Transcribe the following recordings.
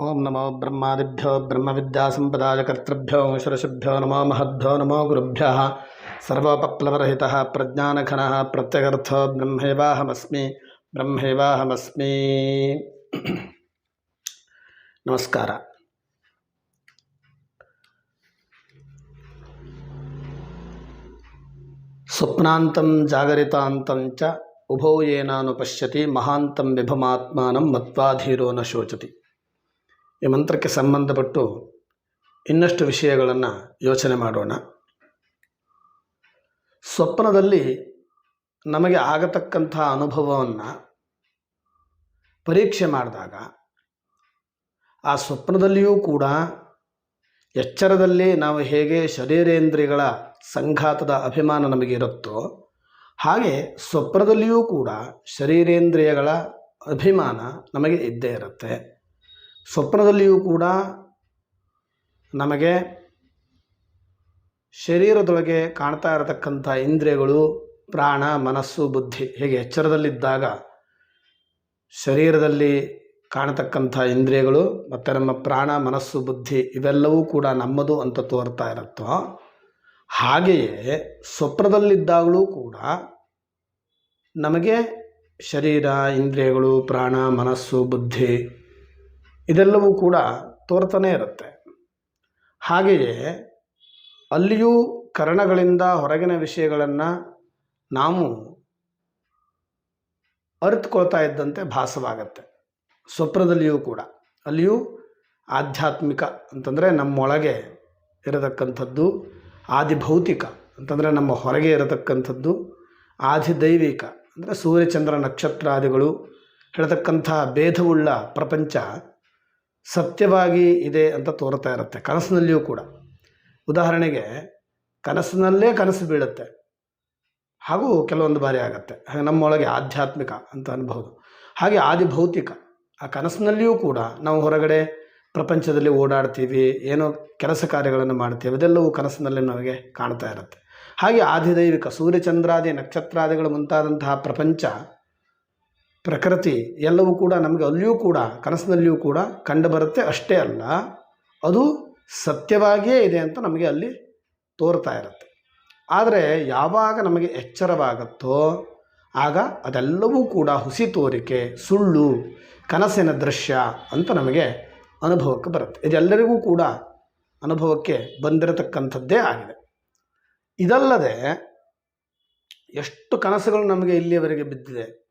ओम नमो ब्रह्मादिभ्यो ब्रह्म विद्यासंपदाय कर्तृभ्यो मुषरषिभ्यो नमो महद्भ्यो, नमो गुरुभ्यः। सर्वोपप्लवरहितः प्रज्ञानघनः प्रत्यगर्थो ब्रह्मैवाहमस्मि ब्रह्मैवाहमस्मि। नमस्कार। स्वप्ना जागरिता च उभौ येनानुपश्यति, महान्तं विभमात्मानं मत्वाधीरो न शोचति। ಈ ಮಂತ್ರಕ್ಕೆ ಸಂಬಂಧಪಟ್ಟು ಇನ್ನಷ್ಟು ವಿಷಯಗಳನ್ನು ಯೋಚನೆ ಮಾಡೋಣ. ಸ್ವಪ್ನದಲ್ಲಿ ನಮಗೆ ಆಗತಕ್ಕಂಥ ಅನುಭವವನ್ನು ಪರೀಕ್ಷೆ ಮಾಡಿದಾಗ ಆ ಸ್ವಪ್ನದಲ್ಲಿಯೂ ಕೂಡ ಎಚ್ಚರದಲ್ಲಿ ನಾವು ಹೇಗೆ ಶರೀರೇಂದ್ರಿಯಗಳ ಸಂಘಾತದ ಅಭಿಮಾನ ನಮಗೆ ಇರುತ್ತೋ ಹಾಗೆ ಸ್ವಪ್ನದಲ್ಲಿಯೂ ಕೂಡ ಶರೀರೇಂದ್ರಿಯಗಳ ಅಭಿಮಾನ ನಮಗೆ ಇದ್ದೇ ಇರುತ್ತೆ. ಸ್ವಪ್ನದಲ್ಲಿಯೂ ಕೂಡ ನಮಗೆ ಶರೀರದೊಳಗೆ ಕಾಣ್ತಾ ಇರತಕ್ಕಂಥ ಇಂದ್ರಿಯಗಳು, ಪ್ರಾಣ, ಮನಸ್ಸು, ಬುದ್ಧಿ ಹೇಗೆ ಎಚ್ಚರದಲ್ಲಿದ್ದಾಗ ಶರೀರದಲ್ಲಿ ಕಾಣತಕ್ಕಂಥ ಇಂದ್ರಿಯಗಳು ಮತ್ತು ನಮ್ಮ ಪ್ರಾಣ, ಮನಸ್ಸು, ಬುದ್ಧಿ ಇವೆಲ್ಲವೂ ಕೂಡ ನಮ್ಮದು ಅಂತ ತೋರ್ತಾ ಇರುತ್ತೋ, ಹಾಗೆಯೇ ಸ್ವಪ್ನದಲ್ಲಿದ್ದಾಗಲೂ ಕೂಡ ನಮಗೆ ಶರೀರ, ಇಂದ್ರಿಯಗಳು, ಪ್ರಾಣ, ಮನಸ್ಸು, ಬುದ್ಧಿ ಇದೆಲ್ಲವೂ ಕೂಡ ತೋರ್ತಾನೆ ಇರುತ್ತೆ. ಹಾಗೆಯೇ ಅಲ್ಲಿಯೂ ಕರಣಗಳಿಂದ ಹೊರಗಿನ ವಿಷಯಗಳನ್ನು ನಾವು ಅರಿತುಕೊಳ್ತಾ ಇದ್ದಂತೆ ಭಾಸವಾಗತ್ತೆ. ಸ್ವಪ್ನದಲ್ಲಿಯೂ ಕೂಡ. ಅಲ್ಲಿಯೂ ಆಧ್ಯಾತ್ಮಿಕ ಅಂತಂದರೆ ನಮ್ಮೊಳಗೆ ಇರತಕ್ಕಂಥದ್ದು, ಆದಿಭೌತಿಕ ಅಂತಂದರೆ ನಮ್ಮ ಹೊರಗೆ ಇರತಕ್ಕಂಥದ್ದು, ಆದಿದೈವಿಕ ಅಂದರೆ ಸೂರ್ಯಚಂದ್ರ ನಕ್ಷತ್ರಾದಿಗಳು, ಹೇಳತಕ್ಕಂಥ ಭೇದವುಳ್ಳ ಪ್ರಪಂಚ ಸತ್ಯವಾಗಿ ಇದೆ ಅಂತ ತೋರ್ತಾ ಇರುತ್ತೆ, ಕನಸಿನಲ್ಲಿಯೂ ಕೂಡ. ಉದಾಹರಣೆಗೆ, ಕನಸಿನಲ್ಲೇ ಕನಸು ಬೀಳುತ್ತೆ. ಹಾಗೂ ಕೆಲವೊಂದು ಬಾರಿ ಆಗುತ್ತೆ. ಹಾಗೆ ನಮ್ಮೊಳಗೆ ಆಧ್ಯಾತ್ಮಿಕ ಅಂತ ಅನ್ಬಹುದು. ಹಾಗೆ ಆದಿಭೌತಿಕ, ಆ ಕನಸಿನಲ್ಲಿಯೂ ಕೂಡ ನಾವು ಹೊರಗಡೆ ಪ್ರಪಂಚದಲ್ಲಿ ಓಡಾಡ್ತೀವಿ, ಏನೋ ಕೆಲಸ ಕಾರ್ಯಗಳನ್ನು ಮಾಡ್ತೀವಿ, ಅದೆಲ್ಲವೂ ಕನಸಿನಲ್ಲಿ ನಮಗೆ ಕಾಣ್ತಾ ಇರುತ್ತೆ. ಹಾಗೆ ಆದಿದೈವಿಕ ಸೂರ್ಯಚಂದ್ರಾದಿ ನಕ್ಷತ್ರಾದಿಗಳು ಮುಂತಾದಂತಹ ಪ್ರಪಂಚ ಪ್ರಕೃತಿ ಎಲ್ಲವೂ ಕೂಡ ನಮಗೆ ಅಲ್ಲಿಯೂ ಕೂಡ, ಕನಸಿನಲ್ಲಿಯೂ ಕೂಡ ಕಂಡು ಬರುತ್ತೆ. ಅಷ್ಟೇ ಅಲ್ಲ, ಅದು ಸತ್ಯವಾಗಿಯೇ ಇದೆ ಅಂತ ನಮಗೆ ಅಲ್ಲಿ ತೋರ್ತಾ ಇರುತ್ತೆ. ಆದರೆ ಯಾವಾಗ ನಮಗೆ ಎಚ್ಚರವಾಗುತ್ತೋ, ಆಗ ಅದೆಲ್ಲವೂ ಕೂಡ ಹುಸಿ ತೋರಿಕೆ, ಸುಳ್ಳು, ಕನಸಿನ ದೃಶ್ಯ ಅಂತ ನಮಗೆ ಅನುಭವಕ್ಕೆ ಬರುತ್ತೆ. ಇದೆಲ್ಲರಿಗೂ ಕೂಡ ಅನುಭವಕ್ಕೆ ಬಂದಿರತಕ್ಕಂಥದ್ದೇ ಆಗಿದೆ. ಇದಲ್ಲದೆ, ಎಷ್ಟು ಕನಸುಗಳು ನಮಗೆ ಇಲ್ಲಿಯವರೆಗೆ ಬಿದ್ದಿದೆ.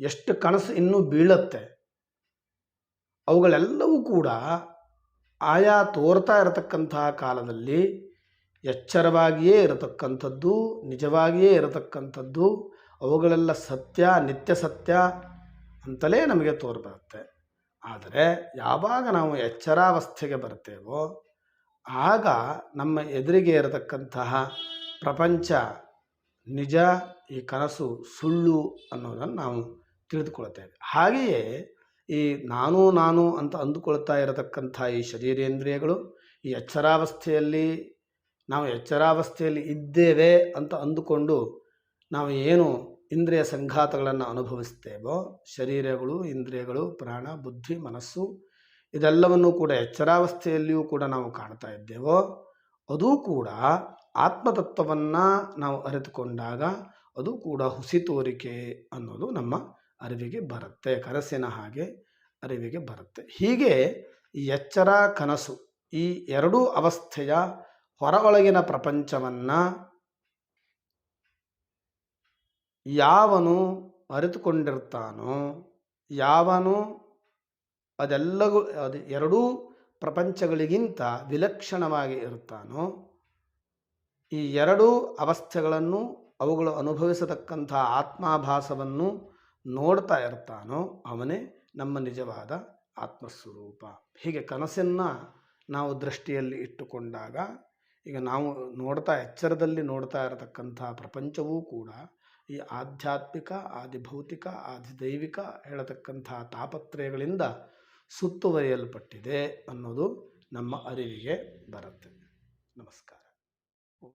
ಎಷ್ಟು ಕನಸು ಇನ್ನೂ ಬೀಳತ್ತೆ. ಅವುಗಳೆಲ್ಲವೂ ಕೂಡ ಆಯಾ ತೋರ್ತಾ ಇರತಕ್ಕಂತಹ ಕಾಲದಲ್ಲಿ ಎಚ್ಚರವಾಗಿಯೇ ಇರತಕ್ಕಂಥದ್ದು, ನಿಜವಾಗಿಯೇ ಇರತಕ್ಕಂಥದ್ದು, ಅವುಗಳೆಲ್ಲ ಸತ್ಯ, ನಿತ್ಯ ಸತ್ಯ ಅಂತಲೇ ನಮಗೆ ತೋರ್ಬರುತ್ತೆ ಆದರೆ ಯಾವಾಗ ನಾವು ಎಚ್ಚರಾವಸ್ಥೆಗೆ ಬರ್ತೇವೋ, ಆಗ ನಮ್ಮ ಎದುರಿಗೆ ಇರತಕ್ಕಂತಹ ಪ್ರಪಂಚ, ನಿಜ, ಈ ಕನಸು ಸುಳ್ಳು ಅನ್ನೋದನ್ನು ನಾವು ತಿಳಿದುಕೊಳ್ತೇವೆ ಹಾಗೆಯೇ ಈ ನಾನು ನಾನು ಅಂತ ಅಂದುಕೊಳ್ತಾ ಇರತಕ್ಕಂಥ ಈ ಶರೀರೇಂದ್ರಿಯಗಳು ಈ ಎಚ್ಚರಾವಸ್ಥೆಯಲ್ಲಿ, ನಾವು ಎಚ್ಚರಾವಸ್ಥೆಯಲ್ಲಿ ಇದ್ದೇವೆ ಅಂತ ಅಂದುಕೊಂಡು ನಾವು ಏನು ಇಂದ್ರಿಯ ಸಂಘಾತಗಳನ್ನು ಅನುಭವಿಸ್ತೇವೋ, ಶರೀರಗಳು, ಇಂದ್ರಿಯಗಳು, ಪ್ರಾಣ, ಬುದ್ಧಿ, ಮನಸ್ಸು, ಇದೆಲ್ಲವನ್ನೂ ಕೂಡ ಎಚ್ಚರಾವಸ್ಥೆಯಲ್ಲಿಯೂ ಕೂಡ ನಾವು ಕಾಣ್ತಾ ಇದ್ದೇವೋ, ಅದೂ ಕೂಡ ಆತ್ಮತತ್ವವನ್ನು ನಾವು ಅರಿತುಕೊಂಡಾಗ ಅದು ಕೂಡ ಹುಸಿ ತೋರಿಕೆ ಅನ್ನೋದು ನಮ್ಮ ಅರಿವಿಗೆ ಬರುತ್ತೆ, ಕನಸಿನ ಹಾಗೆ ಅರಿವಿಗೆ ಬರುತ್ತೆ. ಹೀಗೆ ಎಚ್ಚರ, ಕನಸು ಈ ಎರಡೂ ಅವಸ್ಥೆಯ ಹೊರ ಒಳಗಿನ ಪ್ರಪಂಚವನ್ನು ಯಾವನು ಅರಿತುಕೊಂಡಿರ್ತಾನೋ, ಯಾವನು ಅದೆಲ್ಲಗೂ, ಅದು ಎರಡೂ ಪ್ರಪಂಚಗಳಿಗಿಂತ ವಿಲಕ್ಷಣವಾಗಿ ಇರುತ್ತಾನೋ, ಈ ಎರಡೂ ಅವಸ್ಥೆಗಳನ್ನು ಅವುಗಳು ಅನುಭವಿಸತಕ್ಕಂಥ ಆತ್ಮಾಭಾಸವನ್ನು ನೋಡ್ತಾ ಇರ್ತಾನೋ ಅವನೇ ನಮ್ಮ ನಿಜವಾದ ಆತ್ಮಸ್ವರೂಪ. ಹೀಗೆ ಕನಸನ್ನು ನಾವು ದೃಷ್ಟಿಯಲ್ಲಿ ಇಟ್ಟುಕೊಂಡಾಗ ಈಗ ನಾವು ನೋಡ್ತಾ, ಎಚ್ಚರದಲ್ಲಿ ನೋಡ್ತಾ ಇರತಕ್ಕಂಥ ಪ್ರಪಂಚವೂ ಕೂಡ ಈ ಆಧ್ಯಾತ್ಮಿಕ, ಆದಿಭೌತಿಕ, ಆದಿದೈವಿಕ ಹೇಳತಕ್ಕಂಥ ತಾಪತ್ರಯಗಳಿಂದ ಸುತ್ತುವರಿಯಲ್ಪಟ್ಟಿದೆ ಅನ್ನೋದು ನಮ್ಮ ಅರಿವಿಗೆ ಬರುತ್ತೆ. ನಮಸ್ಕಾರ.